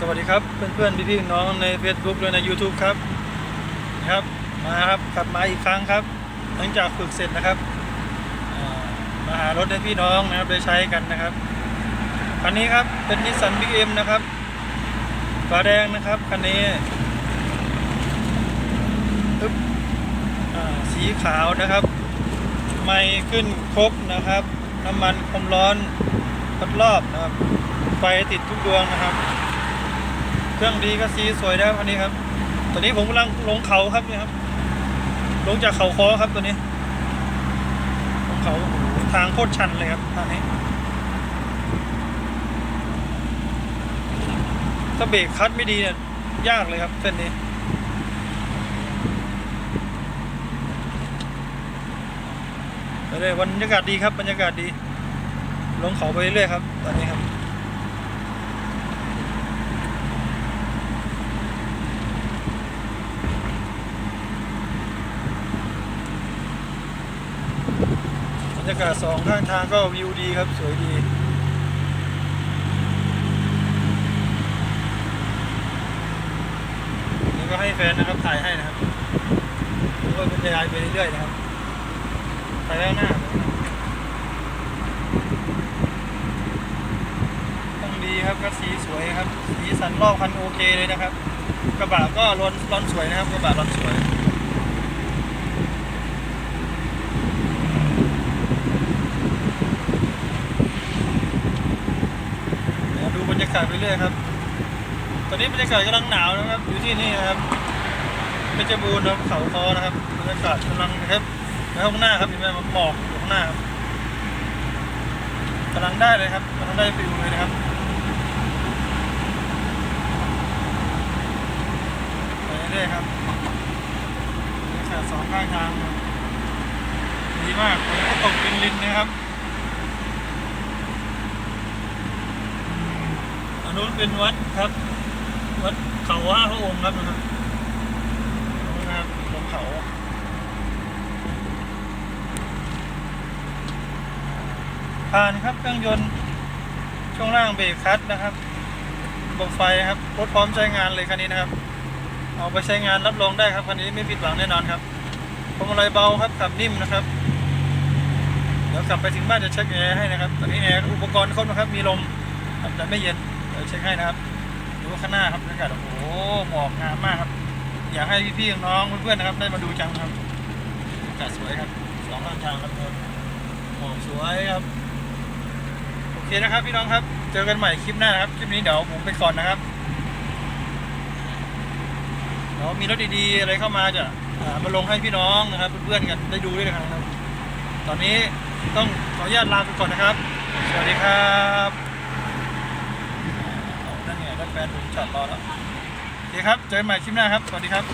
สวัสดีครับเพื่อนๆพี่ๆน้องใน Facebook และใน YouTube ครับนะครับมาครับกลับมาอีกครั้งครับ หลังจากฝึกเสร็จนะครับมาหารถให้พี่น้องนะครับได้ใช้กันนะครับคันนี้ครับเป็นนิสสันบิ๊กเอ็มนะครับฝาแดงนะครับคันนี้ปึ๊บสีขาวนะครับ ไม่ขึ้นครบนะครับ น้ำมันความร้อนพัดรอบนะครับ ไฟติดทุกดวงนะครับ เครื่องดีก็สีสวยนะครับอันนี้ครับ ตอนนี้ผมกำลังลงเขาครับเนี่ยครับ ลงจากเขาคอครับตัวนี้ ลงเขาทางโคตรชันเลยครับทางนี้ถ้าเบรกคัดไม่ดีเนี่ยยากเลยครับเส้นนี้ไปเลยบรรยากาศดีครับบรรยากาศดี ลงเขาไปเรื่อยครับ ตอนนี้ครับ รยากาศสองข้างทางก็วิวดีครับสวยดีนี่ก็ให้แฟนนะครับถ่ายให้นะครับผมก็บรรยายไปเรื่อยๆนะครับไปแล้วหน้าต้องดีครับก็สีสวยครับสีสันรอบคันโอเคเลยนะครับ กระบะก็ร้อนร้อนสวยนะครับกระบะร้อนสวย เดี๋ยวดูบ รยากาศไปเรื่อยครับ ตอนนี้บรรยากาศกำลังหนาวนะครับ อยู่ที่นี่นะครับเพชรบูรณ์นะครับเขาคอนะครับบรรยากาศกำลังนะครับในข้างหน้าครับเห็นไหมหมอกอยู่ข้างหน้าครับกำลังได้เลยครับกำลังได้ฟิวเลยนะครับไปเรื่อยครับบรรยากาศสองข้างทางดีมากฝนตกเป็นลินนะครับ นู้นเป็นวัดครับ วัดเขาห้าพระองค์ครับนะครับนะครับบนเขาผ่านครับเครื่องยนต์ช่วงล่างเบรกคลัตช์นะครับระบบไฟครับรถพร้อมใช้งานเลยคันนี้นะครับ เอาไปใช้งานรับรองได้ครับคันนี้ไม่ผิดหวังแน่นอนครับพวงมาลัยเบาครับขับนิ่มนะครับ เดี๋ยวกลับไปถึงบ้านจะเช็คแอร์ให้นะครับ ตอนนี้แอร์อุปกรณ์ครบนะครับ มีลมแต่ไม่เย็น ดี๋ยวเช็คให้นะครับดูว่าข้างหน้าครับบรรยากาศโอ้โหหมอกงามมากครับ อยากให้พี่ๆน้องเพื่อนๆนะครับ ได้มาดูจังครับอากาศสวยครับสองข้างทางครับทุกคนหมอกสวยครับโอเคนะครับ พี่น้องครับ เจอกันใหม่คลิปหน้านะครับคลิปนี้เดี๋ยวผมไปก่อนนะครับเดี๋ยวมีรถดีๆอะไรเข้ามาจะมาลงให้พี่น้องนะครับ เพื่อนๆกันได้ดูด้วยนะครับ ตอนนี้ต้องขออนุญาตลาไปก่อนนะครับ สวัสดีครับเอานั่นไงรถ แฟนผมจอดรอแล้วโอเคครับ เจอกันใหม่คลิปหน้าครับ สวัสดีครับ